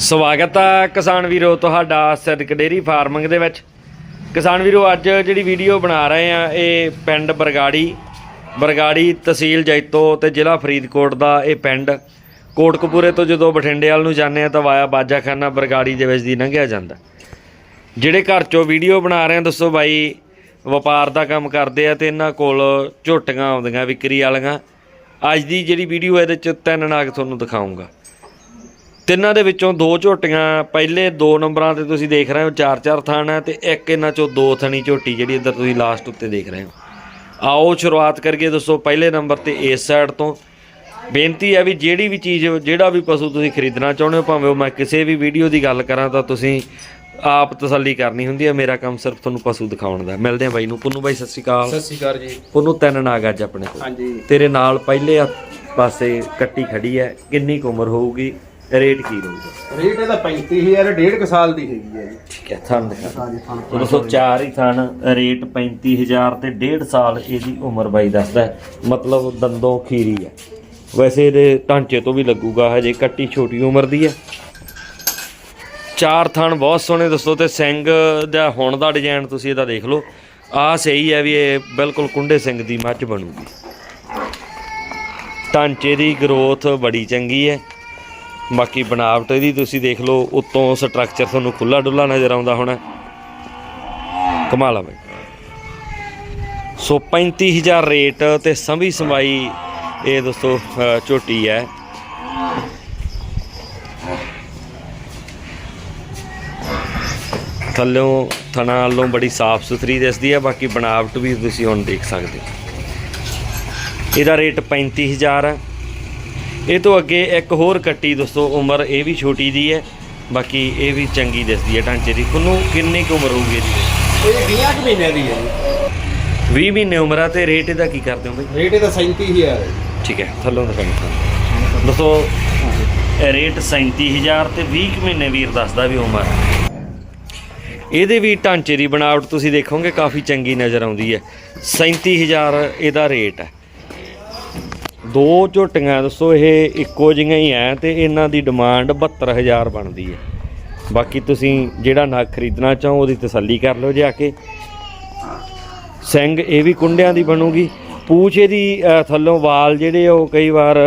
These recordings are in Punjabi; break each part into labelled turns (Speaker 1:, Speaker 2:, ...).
Speaker 1: ਸਵਾਗਤ ਆ ਕਿਸਾਨ ਵੀਰੋ, ਤੁਹਾਡਾ ਸਿੱਧਕ ਡੇਰੀ ਫਾਰਮਿੰਗ ਦੇ ਵਿੱਚ। ਕਿਸਾਨ ਵੀਰੋ, ਅੱਜ ਜਿਹੜੀ ਵੀਡੀਓ ਬਣਾ ਰਹੇ ਆ, ਇਹ ਪਿੰਡ ਬਰਗਾੜੀ ਬਰਗਾੜੀ ਤਹਿਸੀਲ ਜੈਤੋ ਤੇ ਜ਼ਿਲ੍ਹਾ ਫਰੀਦਕੋਟ ਦਾ ਇਹ ਪਿੰਡ। ਕੋਟਕਪੂਰੇ ਤੋਂ ਜਦੋਂ ਬਠਿੰਡੇ ਵੱਲ ਨੂੰ ਜਾਂਦੇ ਆ ਤਾਂ ਵਾਇਆ ਬਾਜਾਖਾਨਾ ਬਰਗਾੜੀ ਦੇ ਵਿੱਚ ਦੀ ਲੰਘਿਆ ਜਾਂਦਾ। ਜਿਹੜੇ ਘਰ ਚੋਂ ਵੀਡੀਓ ਬਣਾ ਰਹੇ ਆ, ਦੱਸੋ ਬਾਈ, ਵਪਾਰ ਦਾ ਕੰਮ ਕਰਦੇ ਆ ਤੇ ਇਹਨਾਂ ਕੋਲ ਝੋਟੀਆਂ ਆਉਂਦੀਆਂ, ਵਿਕਰੀ ਵਾਲੀਆਂ। ਅੱਜ ਦੀ ਜਿਹੜੀ ਵੀਡੀਓ ਇਹਦੇ ਚ ਤਿੰਨ ਨਾਗ ਤੁਹਾਨੂੰ ਦਿਖਾਉਂਗਾ ਤਿੰਨਾਂ ਦੇ ਵਿੱਚੋਂ ਦੋ ਝੋਟੀਆਂ ਪਹਿਲੇ ਦੋ ਨੰਬਰਾਂ ਤੇ ਤੁਸੀਂ ਦੇਖ ਰਹੇ ਹੋ ਚਾਰ ਚਾਰ ਥਾਣ ਹੈ ਤੇ ਇੱਕ ਇਹਨਾਂ ਚੋਂ ਦੋ ਥਣੀ ਝੋਟੀ ਜਿਹੜੀ ਇੱਧਰ ਤੁਸੀਂ ਲਾਸਟ ਉੱਤੇ ਦੇਖ ਰਹੇ ਹੋ। ਆਓ ਸ਼ੁਰੂਆਤ ਕਰੀਏ ਦੱਸੋ ਪਹਿਲੇ ਨੰਬਰ ਤੇ ਇਸ ਸਾਈਡ ਤੋਂ। ਬੇਨਤੀ ਹੈ ਵੀ ਜਿਹੜੀ ਵੀ ਚੀਜ਼ ਜਿਹੜਾ ਵੀ ਪਸ਼ੂ ਤੁਸੀਂ ਖਰੀਦਣਾ ਚਾਹੁੰਦੇ ਹੋ ਭਾਵੇਂ ਉਹ ਮੈਂ ਕਿਸੇ ਵੀ ਵੀਡੀਓ ਦੀ ਗੱਲ ਕਰਾਂ ਤਾਂ ਤੁਸੀਂ ਆਪ ਤਸੱਲੀ ਕਰਨੀ ਹੁੰਦੀ ਹੈ। ਮੇਰਾ ਕੰਮ ਸਿਰਫ ਤੁਹਾਨੂੰ ਪਸ਼ੂ ਦਿਖਾਉਣ ਦਾ ਮਿਲਦੇ ਆ ਬਾਈ ਨੂੰ। ਪੁੰਨੂ ਬਾਈ ਸਤਿ ਸ਼੍ਰੀ ਅਕਾਲ।
Speaker 2: ਸਤਿ ਸ਼੍ਰੀ ਅਕਾਲ ਜੀ।
Speaker 1: ਪੁੰਨੂ ਤਿੰਨ ਨਾਗ ਅੱਜ ਆਪਣੇ ਕੋਲ।
Speaker 2: ਹਾਂਜੀ।
Speaker 1: ਤੇਰੇ ਨਾਲ ਪਹਿਲੇ ਪਾਸੇ ਕੱਟੀ ਖੜੀ ਹੈ। ਕਿੰਨੀ ਕੁ ਉਮਰ ਹੋਊਗੀ? ਰੇਟ ਕੀ ਰਹੂਗਾ?
Speaker 2: ਰੇਟ ਇਹਦਾ 35000 ਡੇਢ ਕੁ ਸਾਲ ਦੀ ਹੈਗੀ ਹੈ ਜੀ।
Speaker 1: ਠੀਕ ਹੈ ਥਣ ਦਿਖਾ।
Speaker 2: ਹਾਂਜੀ ਫਨ
Speaker 1: ਦੋਸਤੋ ਚਾਰ ਹੀ ਥਣ ਰੇਟ 35000 ਤੇ 1.5 ਸਾਲ ਇਹਦੀ ਉਮਰ ਬਾਈ ਦੱਸਦਾ ਹੈ। ਮਤਲਬ ਦੰਦੋਂ ਖੀਰੀ ਹੈ। ਵੈਸੇ ਇਹਦੇ ਢਾਂਚੇ ਤੋਂ ਵੀ ਲੱਗੂਗਾ ਹਜੇ ਕੱਟੀ ਛੋਟੀ ਉਮਰ ਦੀ ਹੈ। ਚਾਰ ਥਣ ਬਹੁਤ ਸੋਹਣੇ ਦੱਸੋ ਤੇ ਸਿੰਘ ਦਾ ਹੁਣ ਦਾ ਡਿਜ਼ਾਈਨ ਤੁਸੀਂ ਇਹਦਾ ਦੇਖ ਲਓ। ਆਹ ਸਹੀ ਹੈ ਵੀ ਇਹ ਬਿਲਕੁਲ ਕੁੰਡੇ ਸਿੰਘ ਦੀ ਮੱਝ ਬਣੂਗੀ। ਢਾਂਚੇ ਦੀ ਗਰੋਥ ਬੜੀ ਚੰਗੀ ਹੈ। ਬਾਕੀ ਬਣਾਵਟ ਇਹਦੀ ਤੁਸੀਂ ਦੇਖ ਲਓ, ਉੱਤੋਂ ਸਟਰਕਚਰ ਤੁਹਾਨੂੰ ਖੁੱਲਾ ਡੁੱਲਾ ਨਜ਼ਰ ਆਉਂਦਾ ਹੋਣਾ। ਕਮਾਲ ਆ ਬਈ। ਸੋ 35000 ਰੇਟ ਤੇ ਸੰਭੀ ਸਮਾਈ ਇਹ ਦੋਸਤੋ ਝੋਟੀ ਹੈ। ਥੱਲੋਂ ਥਣਾ ਵੱਲੋਂ ਬੜੀ ਸਾਫ਼ ਸੁਥਰੀ ਦਿਸਦੀ ਹੈ, ਬਾਕੀ ਬਣਾਵਟ ਵੀ ਤੁਸੀਂ ਹੁਣ ਦੇਖ ਸਕਦੇ ਹੋ। ਇਹਦਾ ਰੇਟ 35000 ਹੈ। ਇਹ ਤੋਂ ਅੱਗੇ ਇੱਕ ਹੋਰ ਕੱਟੀ ਦੋਸਤੋ ਉਮਰ ਇਹ ਵੀ ਛੋਟੀ ਦੀ ਹੈ ਬਾਕੀ ਇਹ ਵੀ ਚੰਗੀ ਦਿਸਦੀ ਹੈ ਢਾਂਚੇ ਦੀ। ਤੁਹਾਨੂੰ ਕਿੰਨੀ ਕੁ ਉਮਰ ਹੋਊਗੀ ਇਹਦੀ?
Speaker 2: ਇਹ 20 ਕੁ ਮਹੀਨਿਆਂ ਦੀ ਹੈ ਜੀ।
Speaker 1: 20 ਮਹੀਨੇ ਉਮਰ ਆ ਤੇ ਰੇਟ ਇਹਦਾ ਕੀ ਕਰਦੇ ਹੋ ਬਈ?
Speaker 2: ਰੇਟ ਇਹਦਾ 37000 ਹੈ ਜੀ।
Speaker 1: ਠੀਕ ਹੈ ਥੱਲੋਂ ਦਾ ਕੰਮ ਦੋਸਤੋ ਇਹ ਰੇਟ 37000 ਤੇ 20 ਕੁ ਮਹੀਨੇ ਵੀਰ ਦੱਸਦਾ ਵੀ ਉਮਰ। ਇਹਦੇ ਵੀ ਢਾਂਚੇ ਦੀ ਬਣਾਵਟ ਤੁਸੀਂ ਦੇਖੋਗੇ ਕਾਫੀ ਚੰਗੀ ਨਜ਼ਰ ਆਉਂਦੀ ਹੈ। 37000 ਇਹਦਾ ਰੇਟ ਹੈ। ਦੋ ਝੋਟੀਆਂ ਦੱਸੋ ਇਹ ਇੱਕੋ ਜਿਹੀਆਂ ਹੀ ਐ ਤੇ ਇਹਨਾਂ ਦੀ ਡਿਮਾਂਡ 72000 ਬਣਦੀ ਹੈ। ਬਾਕੀ ਤੁਸੀਂ ਜਿਹੜਾ ਨਗ ਖਰੀਦਣਾ ਚਾਹੋ ਉਹਦੀ ਤਸੱਲੀ ਕਰ ਲਓ ਜਾ ਕੇ। ਸਿੰਘ ਇਹ ਵੀ ਕੁੰਡਿਆਂ ਦੀ ਬਣੂਗੀ। ਪੂਛ ਇਹਦੀ ਥੱਲੋਂ ਵਾਲ ਜਿਹੜੇ ਉਹ ਕਈ ਵਾਰ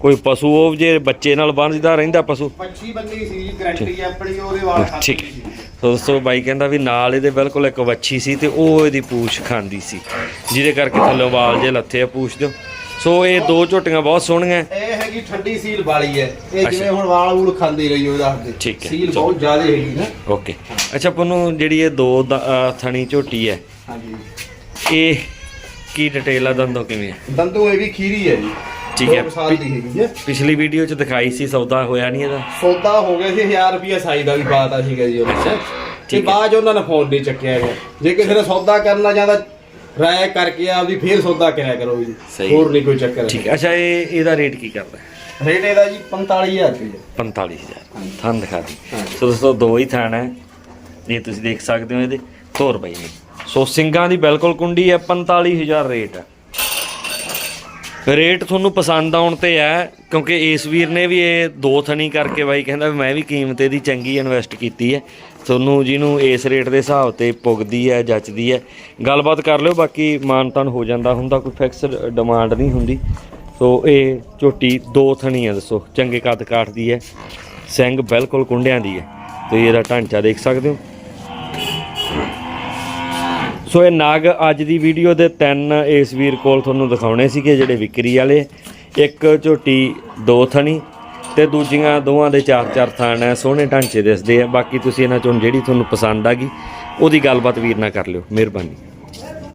Speaker 1: ਕੋਈ ਪਸ਼ੂ ਉਹ ਜੇ ਬੱਚੇ ਨਾਲ ਬੰਨਦਾ ਰਹਿੰਦਾ ਪਸ਼ੂ।
Speaker 2: ਪੰਛੀ ਬੰਦੀ ਸੀ ਜੀ ਗਰੰਟੀ ਆਪਣੀ ਉਹਦੇ ਵਾਲ
Speaker 1: ਠੀਕ।
Speaker 2: ਸੀ।
Speaker 1: ਸੋ ਦੋਸਤੋ ਬਾਈ ਕਹਿੰਦਾ ਵੀ ਨਾਲ ਇਹਦੇ ਬਿਲਕੁਲ ਇੱਕ ਵੱਛੀ ਸੀ ਤੇ ਉਹ ਇਹਦੀ ਪੂਛ ਖਾਂਦੀ ਸੀ। ਜਿਹਦੇ ਕਰਕੇ ਥੱਲੋਂ ਵਾਲ ਜੇ ਲੱਥੇ ਆ ਪੂਛ ਦੇ ਸੋ ਇਹ ਦੋ ਝੋਟੀਆਂ ਬਹੁਤ ਸੋਹਣੀਆਂ
Speaker 2: ਇਹ ਹੈਗੀ ਠੰਡੀ ਸੀਲ ਵਾਲੀ ਹੈ। ਇਹ। ਜਿਵੇਂ ਹੁਣ ਵਾਲ ਵੂਲ ਖਾਂਦੀ ਰਹੀ ਉਹ ਦੱਸਦੇ
Speaker 1: ਠੀਕ ਹੈ,
Speaker 2: ਸੀਲ। ਬਹੁਤ ਜ਼ਿਆਦਾ ਹੈਗੀ ਨਾ।
Speaker 1: ਓਕੇ। ਅੱਛਾ ਪੁੰਨੂ ਜਿਹੜੀ ਇਹ ਦੋ ਦ- ਥਣੀ ਝੋਟੀ ਹੈ
Speaker 2: ਹਾਂਜੀ।
Speaker 1: ਇਹ ਕੀ ਡਿਟੇਲ ਆ ਦੰਦੋਂ ਕਿਵੇਂ ਹੈ
Speaker 2: ਦੰਦੂ ਇਹ ਵੀ ਖੀਰੀ ਹੈ ਜੀ।
Speaker 1: ਠੀਕ
Speaker 2: ਦੋ
Speaker 1: ਹੈ।
Speaker 2: ਦੀ
Speaker 1: ਪਿਛਲੀ ਵੀਡੀਓ 'ਚ ਦਿਖਾਈ ਸੀ ਸੌਦਾ ਹੋਇਆ ਨਹੀਂ ਇਹਦਾ।
Speaker 2: ਸੌਦਾ ਹੋ ਗਿਆ ਸੀ 1000 ਰੁਪਏ ਸਾਈ ਦਾ ਵੀ ਬਾਤ ਆ ਸੀਗਾ ਜੀ। ਉਹਨਾਂ ਨੇ ਤੇ। ਬਾਅਦ ਉਹਨਾਂ ਨੇ ਫੋਨ ਨਹੀਂ ਚੱਕਿਆ ਜੇ ਕਿਸੇ ਨੇ ਸੌਦਾ ਕਰਨਾ ਚਾਹੁੰਦਾ ਰਾਇ ਕਰਕੇ ਆਪਦੀ ਫੇਰ ਸੌਦਾ ਕਰਿਆ ਕਰੋ ਜੀ
Speaker 1: ਸਹੀ।
Speaker 2: ਹੋਰ ਨਹੀਂ ਕੋਈ ਚੱਕਰ
Speaker 1: ਠੀਕ ਹੈ। ਅੱਛਾ ਇਹ ਇਹਦਾ ਰੇਟ ਕੀ ਕਰਦਾ? ਹੈ
Speaker 2: ਰੇਟ ਇਹਦਾ ਜੀ 45000 ਰੁਪਏ
Speaker 1: 45000 ਥਣ ਦਿਖਾ ਦੀ ਸੋ ਦੋਸਤੋ ਦੋ ਹੀ ਥਣ ਹੈ। ਇਹ ਤੁਸੀਂ ਦੇਖ ਸਕਦੇ ਹੋ ਇਹਦੇ। ਧੋਰ ਪਈ ਨੇ। ਸੋ ਸਿੰਘਾਂ ਦੀ ਬਿਲਕੁਲ ਕੁੰਡੀ ਹੈ 45000 ਰੇਟ ਹੈ। ਰੇਟ ਤੁਹਾਨੂੰ ਪਸੰਦ ਆਉਣ ਤੇ ਹੈ ਕਿਉਂਕਿ ਇਸ ਵੀਰ ਨੇ ਵੀ ਇਹ ਦੋ ਥਣੀ ਕਰਕੇ ਬਾਈ ਕਹਿੰਦਾ ਵੀ ਮੈਂ ਵੀ ਕੀਮਤ ਇਹਦੀ ਚੰਗੀ ਇਨਵੈਸਟ ਕੀਤੀ ਹੈ। ਤੁਹਾਨੂੰ ਜਿਹਨੂੰ ਇਸ ਰੇਟ ਦੇ ਹਿਸਾਬ ਤੇ ਪੁੱਗਦੀ ਹੈ, ਜੱਚਦੀ ਹੈ। ਗੱਲਬਾਤ ਕਰ ਲਿਓ, ਬਾਕੀ ਮਾਨਤਨ ਹੋ ਜਾਂਦਾ। ਹੁੰਦਾ ਕੋਈ ਫਿਕਸ ਡਿਮਾਂਡ ਨਹੀਂ ਹੁੰਦੀ। ਸੋ ਇਹ ਝੋਟੀ ਦੋ ਥਣੀ ਥਣੀਆਂ ਦੱਸੋ, ਚੰਗੇ ਕੱਦ ਕਾਠ ਦੀ ਹੈ, ਸਿੰਘ ਬਿਲਕੁਲ ਕੁੰਡਿਆਂ ਦੀ ਹੈ। ਤੁਸੀਂ ਇਹਦਾ ਢਾਂਚਾ ਦੇਖ ਸਕਦੇ ਹੋ। ਸੋ ਇਹ ਨਾਗ ਅੱਜ ਦੀ ਵੀਡੀਓ ਦੇ ਤਿੰਨ ਇਸ ਵੀਰ ਕੋਲ ਤੁਹਾਨੂੰ ਦਿਖਾਉਣੇ ਸੀਗੇ, ਜਿਹੜੇ ਵਿਕਰੀ ਵਾਲੇ। ਇੱਕ ਝੋਟੀ ਦੋ ਥਣੀ ਤੇ ਦੂਜੀਆਂ ਦੋਵਾਂ ਦੇ ਚਾਰ ਚਾਰ ਥਣ ਹੈ ਸੋਹਣੇ ਢਾਂਚੇ ਦਿਸਦੇ ਆ ਬਾਕੀ ਤੁਸੀਂ ਇਹਨਾਂ ਚੋਂ ਜਿਹੜੀ ਤੁਹਾਨੂੰ ਪਸੰਦ ਆ ਗਈ, ਉਹਦੀ ਗੱਲਬਾਤ ਵੀਰ ਨਾਲ ਕਰ ਲਿਓ। ਮਿਹਰਬਾਨੀ।